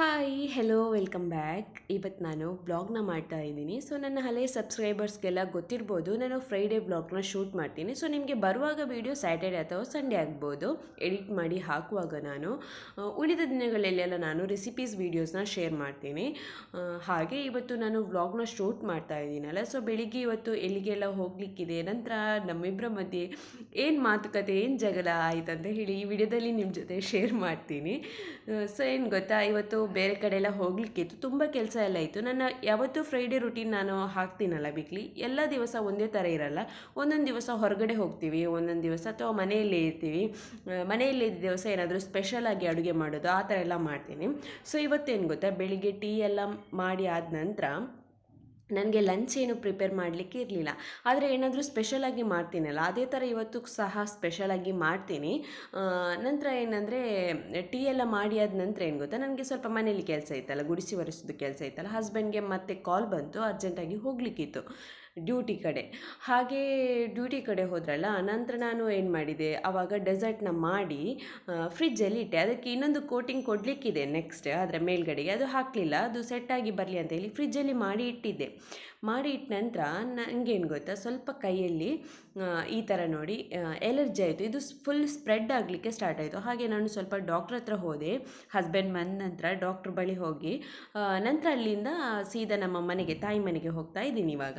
Hi hello welcome back ಇವತ್ತು ನಾನು ಬ್ಲಾಗ್ನ ಮಾಡ್ತಾ ಇದ್ದೀನಿ. ಸೊ ನನ್ನ ಹಳೆ ಸಬ್ಸ್ಕ್ರೈಬರ್ಸ್ಗೆಲ್ಲ ಗೊತ್ತಿರ್ಬೋದು, ನಾನು ಫ್ರೈಡೇ ಬ್ಲಾಗ್ನ ಶೂಟ್ ಮಾಡ್ತೀನಿ. ಸೊ ನಿಮಗೆ ಬರುವಾಗ ವೀಡಿಯೋ ಸ್ಯಾಟರ್ಡೆ ಅಥವಾ ಸಂಡೇ ಆಗ್ಬೋದು. ಎಡಿಟ್ ಮಾಡಿ ಹಾಕುವಾಗ ನಾನು ಉಳಿದ ದಿನಗಳಲ್ಲೆಲ್ಲ ನಾನು ರೆಸಿಪೀಸ್ ವೀಡಿಯೋಸ್ನ ಶೇರ್ ಮಾಡ್ತೀನಿ. ಹಾಗೆ ಇವತ್ತು ನಾನು ವ್ಲಾಗ್ನ ಶೂಟ್ ಮಾಡ್ತಾ ಇದ್ದೀನಲ್ಲ. ಸೊ ಬೆಳಿಗ್ಗೆ ಇವತ್ತು ಎಲ್ಲಿಗೆಲ್ಲ ಹೋಗ್ಲಿಕ್ಕಿದೆ, ನಂತರ ನಮ್ಮಿಬ್ಬರ ಮಧ್ಯೆ ಏನು ಮಾತುಕತೆ, ಏನು ಜಗಳ ಆಯಿತು ಅಂತ ಹೇಳಿ ಈ ವಿಡಿಯೋದಲ್ಲಿ ನಿಮ್ಮ ಜೊತೆ ಶೇರ್ ಮಾಡ್ತೀನಿ. ಸೊ ಏನು ಗೊತ್ತಾ, ಇವತ್ತು ಬೇರೆ ಕಡೆ ಎಲ್ಲ ಹೋಗ್ಲಿಕ್ಕಿತ್ತು ತುಂಬ ಕೆಲಸ ಎಲ್ಲ ಇತ್ತು. ನನ್ನ ಯಾವತ್ತೂ ಫ್ರೈಡೇ ರುಟೀನ್ ನಾನು ಹಾಕ್ತೀನಲ್ಲ ವೀಕ್ಲಿ ಎಲ್ಲ ದಿವಸ ಒಂದೇ ಥರ ಇರಲ್ಲ. ಒಂದೊಂದು ದಿವಸ ಹೊರಗಡೆ ಹೋಗ್ತೀವಿ, ಒಂದೊಂದು ದಿವಸ ಅಥವಾ ಮನೆಯಲ್ಲೇ ಇರ್ತೀವಿ. ಮನೆಯಲ್ಲೇ ಇದ್ದ ದಿವಸ ಏನಾದರೂ ಸ್ಪೆಷಲಾಗಿ ಅಡುಗೆ ಮಾಡೋದು, ಆ ಥರ ಎಲ್ಲ ಮಾಡ್ತೀನಿ. ಸೊ ಇವತ್ತೇನು ಗೊತ್ತಾ? ಬೆಳಿಗ್ಗೆ ಟೀ ಎಲ್ಲ ಮಾಡಿ ಆದ ನಂತರ ನನಗೆ ಲಂಚ್ ಏನು ಪ್ರಿಪೇರ್ ಮಾಡಲಿಕ್ಕೆ ಇರಲಿಲ್ಲ. ಆದರೆ ಏನಾದರೂ ಸ್ಪೆಷಲಾಗಿ ಮಾಡ್ತೀನಲ್ಲ, ಅದೇ ಥರ ಇವತ್ತು ಸಹ ಸ್ಪೆಷಲಾಗಿ ಮಾಡ್ತೀನಿ. ನಂತರ ಏನಂದರೆ ಟೀ ಎಲ್ಲ ಮಾಡಿ ಆದ ನಂತರ ಏನು ಗೊತ್ತಾ, ನನಗೆ ಸ್ವಲ್ಪ ಮನೇಲಿ ಕೆಲಸ ಇತ್ತಲ್ಲ, ಗುಡಿಸಿ ಒರೆಸೋದು ಕೆಲಸ ಇತ್ತಲ್ಲ ಹಸ್ಬೆಂಡ್ಗೆ ಮತ್ತೆ ಕಾಲ್ ಬಂತು ಅರ್ಜೆಂಟಾಗಿ ಹೋಗಲಿಕ್ಕಿತ್ತು. ಡ್ಯೂಟಿ ಕಡೆ. ಹಾಗೆ ಡ್ಯೂಟಿ ಕಡೆ ಹೋದ್ರಲ್ಲ, ನಂತರ ನಾನು ಏನು ಮಾಡಿದೆ? ಆವಾಗ ಡೆಸರ್ಟ್ನ ಮಾಡಿ ಫ್ರಿಜ್ಜಲ್ಲಿ ಇಟ್ಟೆ. ಅದಕ್ಕೆ ಇನ್ನೊಂದು ಕೋಟಿಂಗ್ ಕೊಡಲಿಕ್ಕಿದೆ ನೆಕ್ಸ್ಟ್ ಅದರ ಮೇಲ್ಗಡೆಗೆ. ಅದು ಹಾಕಲಿಲ್ಲ, ಅದು ಸೆಟ್ಟಾಗಿ ಬರಲಿ ಅಂತ ಹೇಳಿ ಫ್ರಿಜ್ಜಲ್ಲಿ ಮಾಡಿ ಇಟ್ಟಿದ್ದೆ. ಮಾಡಿ ಇಟ್ಟ ನಂತರ ನನಗೇನು ಗೊತ್ತಾ, ಸ್ವಲ್ಪ ಕೈಯಲ್ಲಿ ಈ ಥರ ನೋಡಿ ಎಲರ್ಜಿ ಆಯಿತು. ಇದು ಫುಲ್ ಸ್ಪ್ರೆಡ್ ಆಗಲಿಕ್ಕೆ ಸ್ಟಾರ್ಟ್ ಆಯಿತು. ಹಾಗೆ ನಾನು ಸ್ವಲ್ಪ ಡಾಕ್ಟ್ರ್ ಹತ್ರ ಹೋದೆ. ಹಸ್ಬೆಂಡ್ ಬಂದ ನಂತರ ಡಾಕ್ಟ್ರ್ ಬಳಿ ಹೋಗಿ ನಂತರ ಅಲ್ಲಿಂದ ಸೀದಾ ನಮ್ಮ ಮನೆಗೆ, ತಾಯಿ ಮನೆಗೆ ಹೋಗ್ತಾ ಇದ್ದೀನಿ ಇವಾಗ.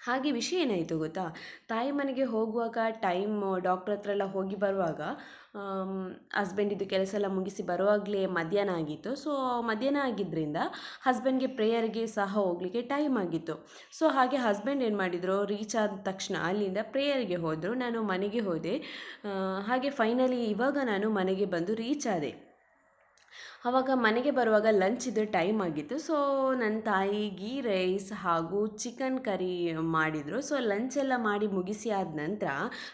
ಹಾಗೆ ವಿಷಯ ಏನಾಯಿತು ಗೊತ್ತಾ? ತಾಯಿ ಮನೆಗೆ ಹೋಗುವಾಗ ಟೈಮ್ ಡಾಕ್ಟ್ರ್ ಹತ್ರ ಎಲ್ಲ ಹೋಗಿ ಬರುವಾಗ ಹಸ್ಬೆಂಡಿದ್ದು ಕೆಲಸ ಎಲ್ಲ ಮುಗಿಸಿ ಬರುವಾಗಲೇ ಮಧ್ಯಾಹ್ನ ಆಗಿತ್ತು. ಸೊ ಮಧ್ಯಾಹ್ನ ಆಗಿದ್ದರಿಂದ ಹಸ್ಬೆಂಡ್ಗೆ ಪ್ರೇಯರ್ಗೆ ಸಹ ಹೋಗಲಿಕ್ಕೆ ಟೈಮ್ ಆಗಿತ್ತು. ಸೊ ಹಾಗೆ ಹಸ್ಬೆಂಡ್ ಏನು ಮಾಡಿದರು? ರೀಚ್ ಆದ ತಕ್ಷಣ ಅಲ್ಲಿಂದ ಪ್ರೇಯರ್ಗೆ ಹೋದರು. ನಾನು ಮನೆಗೆ ಹೋದೆ. ಹಾಗೆ ಫೈನಲಿ ಇವಾಗ ನಾನು ಮನೆಗೆ ಬಂದು ರೀಚ್ ಆದೆ. ಆವಾಗ ಮನೆಗೆ ಬರುವಾಗ ಲಂಚ್ ಇದ್ದ ಟೈಮ್ ಆಗಿತ್ತು. ಸೊ ನನ್ನ ತಾಯಿ ಗೀ ರೈಸ್ ಹಾಗೂ ಚಿಕನ್ ಕರಿ ಮಾಡಿದರು. ಸೊ ಲಂಚ್ ಎಲ್ಲ ಮಾಡಿ ಮುಗಿಸಿ ಆದ ನಂತರ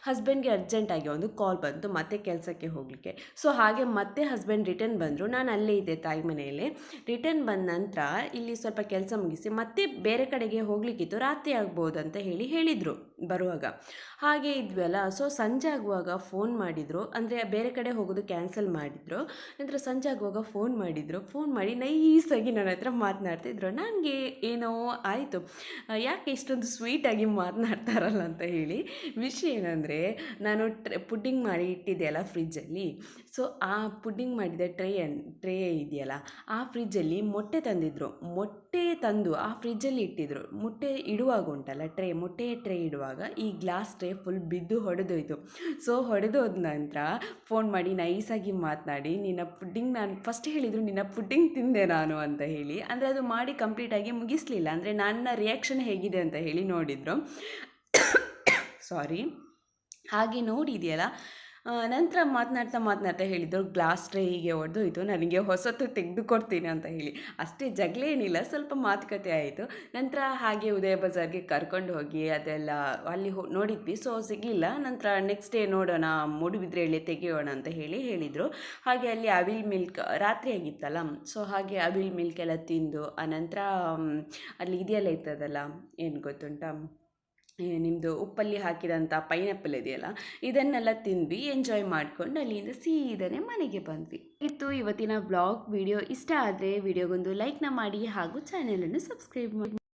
ಹಸ್ಬೆಂಡ್ಗೆ ಅರ್ಜೆಂಟಾಗಿ ಒಂದು ಕಾಲ್ ಬಂತು, ಮತ್ತೆ ಕೆಲಸಕ್ಕೆ ಹೋಗಲಿಕ್ಕೆ. ಸೊ ಹಾಗೆ ಮತ್ತೆ ಹಸ್ಬೆಂಡ್ ರಿಟರ್ನ್ ಬಂದರು. ನಾನು ಅಲ್ಲೇ ಇದ್ದೆ ತಾಯಿ ಮನೆಯಲ್ಲಿ. ರಿಟರ್ನ್ ಬಂದ ನಂತರ ಇಲ್ಲಿ ಸ್ವಲ್ಪ ಕೆಲಸ ಮುಗಿಸಿ ಮತ್ತೆ ಬೇರೆ ಕಡೆಗೆ ಹೋಗಲಿಕ್ಕಿತ್ತು. ರಾತ್ರಿ ಆಗ್ಬೋದು ಅಂತ ಹೇಳಿ ಹೇಳಿದರು ಬರುವಾಗ. ಹಾಗೆ ಇದ್ವಲ್ಲ ಸೊ ಸಂಜೆ ಆಗುವಾಗ ಫೋನ್ ಮಾಡಿದರು. ಅಂದರೆ ಬೇರೆ ಕಡೆ ಹೋಗೋದು ಕ್ಯಾನ್ಸಲ್ ಮಾಡಿದರು. ನಂತರ ಸಂಜೆ ಆಗುವಾಗ ಫೋನ್ ಮಾಡಿದರು. ಫೋನ್ ಮಾಡಿ ನೈಸಾಗಿ ನನ್ನ ಹತ್ರ ಮಾತನಾಡ್ತಿದ್ರು ನನಗೆ ಏನೋ ಆಯಿತು. ಯಾಕೆ ಇಷ್ಟೊಂದು ಸ್ವೀಟಾಗಿ ಮಾತನಾಡ್ತಾರಲ್ಲ ಅಂತ ಹೇಳಿ ವಿಷಯ ಏನಂದರೆ, ನಾನು ಟ್ರೆ ಪುಡ್ಡಿಂಗ್ ಮಾಡಿ ಇಟ್ಟಿದ್ದೆಯಲ್ಲ ಫ್ರಿಜ್ಜಲ್ಲಿ ಸೊ ಆ ಪುಡ್ಡಿಂಗ್ ಮಾಡಿದ ಟ್ರೇ ಟ್ರೇ ಇದೆಯಲ್ಲ, ಆ ಫ್ರಿಜ್ಜಲ್ಲಿ ಮೊಟ್ಟೆ ತಂದಿದ್ರು. ಮೊಟ್ಟೆ ತಂದು ಆ ಫ್ರಿಜ್ಜಲ್ಲಿ ಇಟ್ಟಿದ್ರು. ಮೊಟ್ಟೆ ಇಡುವಾಗ ಉಂಟಲ್ಲ ಟ್ರೇ, ಮೊಟ್ಟೆ ಟ್ರೇ ಇಡುವಾಗ ಈ ಗ್ಲಾಸ್ ಟ್ರೇ ಫುಲ್ ಬಿದ್ದು ಹೊಡೆದೋಯ್ತು. ಸೊ ಹೊಡೆದೋದ ನಂತರ ಫೋನ್ ಮಾಡಿ ನೈಸಾಗಿ ಮಾತನಾಡಿ, ನಿನ್ನ ಪುಡ್ಡಿಂಗ್ ನಾನು ಫಸ್ಟ್ ಹೇಳಿದರು, ನಿನ್ನ ಪುಡ್ಡಿಂಗ್ ತಿಂದೆ ನಾನು ಅಂತ ಹೇಳಿ. ಅಂದರೆ ಅದು ಮಾಡಿ ಕಂಪ್ಲೀಟಾಗಿ ಮುಗಿಸ್ಲಿಲ್ಲ. ಅಂದರೆ ನನ್ನ ರಿಯಾಕ್ಷನ್ ಹೇಗಿದೆ ಅಂತ ಹೇಳಿ ನೋಡಿದರು. ಸಾರಿ ಹಾಗೆ ನೋಡಿದೆಯಲ್ಲ ನಂತರ ಮಾತನಾಡ್ತಾ ಮಾತನಾಡ್ತಾ ಹೇಳಿದರು ಗ್ಲಾಸ್ ಟ್ರೇ ಹೀಗೆ ಹೊಡೆದೋಯ್ತು ನನಗೆ ಹೊಸತು ತೆಗೆದು ಕೊಡ್ತೀನಿ ಅಂತ ಹೇಳಿ. ಅಷ್ಟೇ ಜಗಳ ಏನಿಲ್ಲ, ಸ್ವಲ್ಪ ಮಾತುಕತೆ ಆಯಿತು. ನಂತರ ಹಾಗೆ ಉದಯ ಬಜಾರ್ಗೆ ಕರ್ಕೊಂಡು ಹೋಗಿ, ಅದೆಲ್ಲ ಅಲ್ಲಿ ಹೋ, ನೋಡಿದ್ವಿ. ಸೊ, ಸಿಗಲಿಲ್ಲ. ನಂತರ ನೆಕ್ಸ್ಟ್ ಡೇ ನೋಡೋಣ ಮೂಡುಬಿದ್ರೆಯಲ್ಲಿ ತೆಗೆಯೋಣ ಅಂತ ಹೇಳಿ ಹೇಳಿದರು. ಹಾಗೆ ಅಲ್ಲಿ ಅವಿಲ್ ಮಿಲ್ಕ್, ರಾತ್ರಿ ಆಗಿತ್ತಲ್ಲ? ಸೊ, ಹಾಗೆ ಅವಿಲ್ ಮಿಲ್ಕ್ ಎಲ್ಲ ತಿಂದು ಆನಂತರ ಅಲ್ಲಿ ಇದೆಯಲ್ಲ ಇರ್ತದಲ್ಲ? ಏನು ಗೊತ್ತುಂಟಾ? ನಿಮ್ಮದು ಉಪ್ಪಲ್ಲಿ ಹಾಕಿದಂಥ ಪೈನಾಪಲ್ ಇದೆಯಲ್ಲ, ಇದನ್ನೆಲ್ಲ ತಿಂದ್ವಿ ಎಂಜಾಯ್ ಮಾಡ್ಕೊಂಡು ಅಲ್ಲಿಂದ ಸೀದನೆ ಮನೆಗೆ ಬಂದ್ವಿ. ಇತ್ತು ಇವತ್ತಿನ ಬ್ಲಾಗ್ ವಿಡಿಯೋ ಇಷ್ಟ ಆದರೆ ವಿಡಿಯೋಗೊಂದು ಲೈಕ್ನ ಮಾಡಿ ಹಾಗೂ ಚಾನೆಲನ್ನು ಸಬ್ಸ್ಕ್ರೈಬ್ ಮಾಡಿ.